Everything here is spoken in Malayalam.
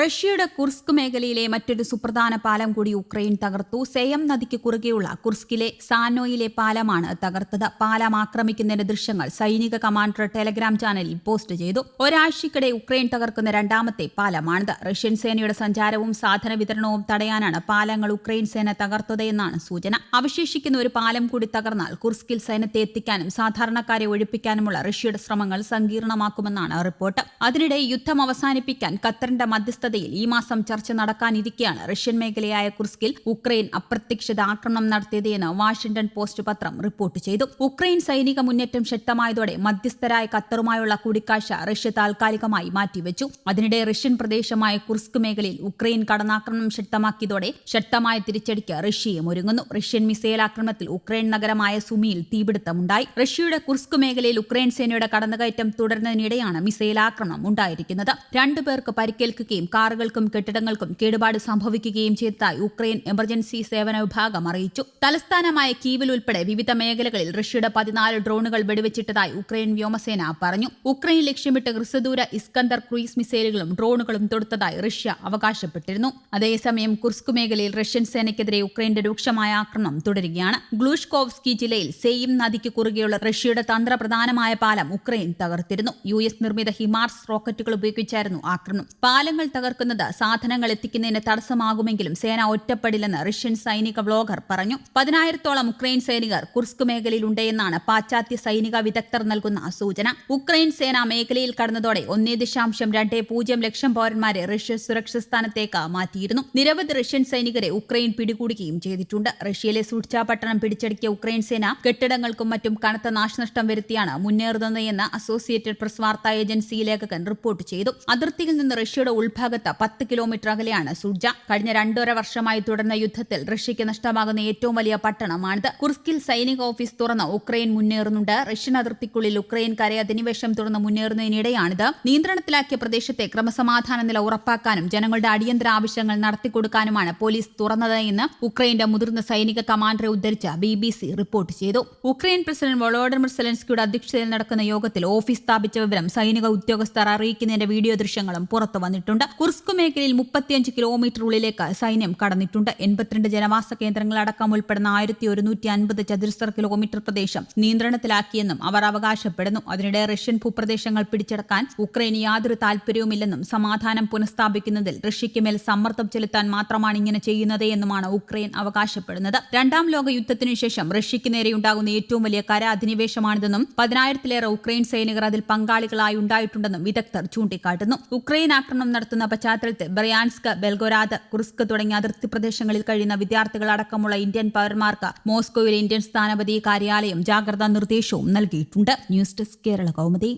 റഷ്യയുടെ കുർസ്ക് മേഖലയിലെ മറ്റൊരു സുപ്രധാന പാലം കൂടി യുക്രൈൻ തകർത്തു. സെയം നദിക്ക് കുറുകെയുള്ള കുർസ്കിലെ സാനോയിലെ പാലമാണ് തകർത്തത്. പാലം ആക്രമിക്കുന്നതിന്റെ ദൃശ്യങ്ങൾ സൈനിക കമാൻഡർ ടെലഗ്രാം ചാനലിൽ പോസ്റ്റ് ചെയ്തു. ഒരാഴ്ചക്കിടെ യുക്രൈൻ തകർക്കുന്ന രണ്ടാമത്തെ പാലമാണിത്. റഷ്യൻ സേനയുടെ സഞ്ചാരവും സാധന വിതരണവും തടയാനാണ് പാലങ്ങൾ ഉക്രൈൻ സേന തകർത്തതെന്നാണ് സൂചന. അവശേഷിക്കുന്ന ഒരു പാലം കൂടി തകർന്നാൽ കുർസ്കിൽ സൈന്യത്തെ എത്തിക്കാനും സാധാരണക്കാരെ ഒഴിപ്പിക്കാനുമുള്ള റഷ്യയുടെ ശ്രമങ്ങൾ സങ്കീർണമാക്കുമെന്നാണ് റിപ്പോർട്ട്. അതിനിടെ യുദ്ധം അവസാനിപ്പിക്കാൻ ഖത്തറിന്റെ മധ്യസ്ഥതയിൽ ഈ മാസം ചർച്ച നടക്കാനിരിക്കെയാണ്. റഷ്യൻ മേഖലയായ കുർസ്കിൽ ഉക്രൈൻ അപ്രത്യക്ഷിത ആക്രമണം നടത്തിയത് എന്ന് വാഷിംഗ്ടൺ പോസ്റ്റ് പത്രം റിപ്പോർട്ട് ചെയ്തു. ഉക്രൈൻ സൈനിക മുന്നേറ്റം ശക്തമായതോടെ മധ്യസ്ഥരായ ഖത്തറുമായുള്ള കൂടിക്കാഴ്ച റഷ്യ താൽക്കാലികമായി മാറ്റിവെച്ചു. അതിനിടെ റഷ്യൻ പ്രദേശമായ കുർസ്ക് മേഖലയിൽ ഉക്രൈൻ കടന്നാക്രമണം ശക്തമാക്കിയതോടെ ശക്തമായ തിരിച്ചടിക്ക് റഷ്യയും ഒരുങ്ങുന്നു. റഷ്യൻ മിസൈൽ ആക്രമണത്തിൽ ഉക്രൈൻ നഗരമായ സുമിയിൽ തീപിടുത്തമുണ്ടായി. റഷ്യയുടെ കുർസ്ക് മേഖലയിൽ ഉക്രൈൻ സേനയുടെ കടന്നുകയറ്റം തുടരുന്നതിനിടെയാണ് മിസൈൽ ആക്രമണം ഉണ്ടായിരിക്കുന്നത്. രണ്ടുപേർക്ക് പരിക്കേൽക്കുകയും കാറുകൾക്കും കെട്ടിടങ്ങൾക്കും കേടുപാട് സംഭവിക്കുകയും ചെയ്തതായി ഉക്രൈൻ എമർജൻസി സേവന വിഭാഗം അറിയിച്ചു. തലസ്ഥാനമായ കീവിൽ ഉൾപ്പെടെ വിവിധ മേഖലകളിൽ റഷ്യയുടെ പതിനാല് ഡ്രോണുകൾ വെടിവെച്ചിട്ടതായി ഉക്രൈൻ വ്യോമസേന പറഞ്ഞു. ഉക്രൈൻ ലക്ഷ്യമിട്ട് ഹ്രസ്വദൂര ഇസ്കന്ദർ ക്രൂയിസ് മിസൈലുകളും ഡ്രോണുകളും തൊടുത്തതായി റഷ്യ അവകാശപ്പെട്ടിരുന്നു. അതേസമയം കുർസ്ക് മേഖലയിൽ റഷ്യൻ സേനയ്ക്കെതിരെ ഉക്രൈന്റെ രൂക്ഷമായ ആക്രമണം തുടരുകയാണ്. ഗ്ലൂഷ്കോവ്സ്കി ജില്ലയിൽ സെയിം നദിക്ക് കുറുകെയുള്ള റഷ്യയുടെ തന്ത്രപ്രധാനമായ പാലം ഉക്രൈൻ തകർത്തിരുന്നു. യു എസ് നിർമ്മിത ഹിമാർസ് റോക്കറ്റുകൾ ഉപയോഗിച്ചായിരുന്നു ആക്രമണം. പാലങ്ങൾ തകർക്കുന്നത്. സാധനങ്ങൾ എത്തിക്കുന്നതിന് തടസ്സമാകുമെങ്കിലും സേന ഒറ്റപ്പെടില്ലെന്ന് റഷ്യൻ സൈനിക വ്ലോഗർ പറഞ്ഞു. പതിനായിരത്തോളം ഉക്രൈൻ സൈനികർ കുർസ്ക് മേഖലയിലുണ്ടെന്നാണ് പാശ്ചാത്യ സൈനിക വിദഗ്ധർ നൽകുന്ന സൂചന. ഉക്രൈൻ സേന മേഖലയിൽ കടന്നതോടെ ഒന്നേ ദശാംശം രണ്ട് പൂജ്യം ലക്ഷം പൌരന്മാരെ റഷ്യ സുരക്ഷിത സ്ഥാനത്തേക്ക് മാറ്റിയിരുന്നു. നിരവധി റഷ്യൻ സൈനികരെ ഉക്രൈൻ പിടികൂടുകയും ചെയ്തിട്ടുണ്ട്. റഷ്യയിലെ സുഡ്ച പട്ടണം പിടിച്ചടക്കിയ ഉക്രൈൻ സേന കെട്ടിടങ്ങൾക്കും മറ്റും കനത്ത നാശനഷ്ടം വരുത്തിയാണ് മുന്നേറുന്നതെന്ന് അസോസിയേറ്റഡ് പ്രസ് വാർത്താ ഏജൻസി ലേഖകൻ റിപ്പോർട്ട് ചെയ്തു. അതിർത്തിയിൽ നിന്ന് റഷ്യയുടെ ഉൾഭാഗത്ത് പത്ത് കിലോമീറ്റർ അകലെയാണ്. സുർജ കഴിഞ്ഞ രണ്ടര വർഷമായി തുടർന്ന യുദ്ധത്തിൽ റഷ്യയ്ക്ക് നഷ്ടമാകുന്ന ഏറ്റവും വലിയ പട്ടണമാണിത്. കുർസ്കിൽ സൈനിക ഓഫീസ് തുറന്ന് ഉക്രൈൻ മുന്നേറുന്നുണ്ട്. റഷ്യൻ അതിർത്തിക്കുള്ളിൽ ഉക്രൈൻകാരെ അധിനിവേശം തുറന്ന് മുന്നേറുന്നതിനിടെയാണിത്. നിയന്ത്രണത്തിലാക്കിയ പ്രദേശത്തെ ക്രമസമാധാന നില ഉറപ്പാക്കാനും ജനങ്ങളുടെ അടിയന്തര ആവശ്യങ്ങൾ നടത്തിക്കൊടുക്കാനുമാണ് പോലീസ് തുറന്നത് എന്ന് ഉക്രൈന്റെ മുതിർന്ന സൈനിക കമാൻഡറെ ഉദ്ധരിച്ച് ബി ബി സി റിപ്പോർട്ട് ചെയ്തു. ഉക്രൈൻ പ്രസിഡന്റ് വൊളോഡിമിർ സെലൻസ്കിയുടെ അധ്യക്ഷതയിൽ നടക്കുന്ന യോഗത്തിൽ ഓഫീസ് സ്ഥാപിച്ച വിവരം സൈനിക ഉദ്യോഗസ്ഥർ അറിയിക്കുന്നതിന്റെ വീഡിയോ ദൃശ്യങ്ങളും പുറത്തു വന്നിട്ടുണ്ട്. കുർസ്കു മേഖലയിൽ മുപ്പത്തിയഞ്ച് കിലോമീറ്റർ ഉള്ളിലേക്ക് സൈന്യം കടന്നിട്ടുണ്ട്. എൺപത്തിരണ്ട് ജനവാസ കേന്ദ്രങ്ങളടക്കം ഉൾപ്പെടുന്ന ആയിരത്തി ഒരുന്നൂറ്റി അൻപത് ചതുരശ്ര കിലോമീറ്റർ പ്രദേശം നിയന്ത്രണത്തിലാക്കിയെന്നും അവർ അവകാശപ്പെടുന്നു. അതിനിടെ റഷ്യൻ ഭൂപ്രദേശങ്ങൾ പിടിച്ചെടുക്കാൻ ഉക്രൈന് യാതൊരു താൽപര്യവുമില്ലെന്നും സമാധാനം പുനഃസ്ഥാപിക്കുന്നതിൽ റഷ്യയ്ക്ക് മേൽ സമ്മർദ്ദം ചെലുത്താൻ മാത്രമാണ് ഇങ്ങനെ ചെയ്യുന്നത് എന്നുമാണ് ഉക്രൈൻ അവകാശപ്പെടുന്നത്. രണ്ടാം ലോക യുദ്ധത്തിനു ശേഷം റഷ്യയ്ക്ക് നേരെയുണ്ടാകുന്ന ഏറ്റവും വലിയ കര അധിനിവേശമാണിതെന്നും പതിനായിരത്തിലേറെ ഉക്രൈൻ സൈനികർ അതിൽ പങ്കാളികളായി ഉണ്ടായിട്ടുണ്ടെന്നും വിദഗ്ധർ ചൂണ്ടിക്കാട്ടുന്നു. ഉക്രൈൻ ആക്രമണം നടത്തുന്ന പശ്ചാത്തലത്തിൽ ബ്രയാൻസ്ക് ബെൽഗോരാദ് കുർസ്ക് തുടങ്ങിയ അതിർത്തി പ്രദേശങ്ങളിൽ കഴിയുന്ന വിദ്യാർത്ഥികൾ അടക്കമുള്ള ഇന്ത്യൻ പൗരന്മാർക്ക് മോസ്കോയിലെ ഇന്ത്യൻ സ്ഥാനപതി കാര്യാലയം ജാഗ്രതാ നിർദ്ദേശവും നൽകിയിട്ടുണ്ട്. News desk Kerala Kaumudi.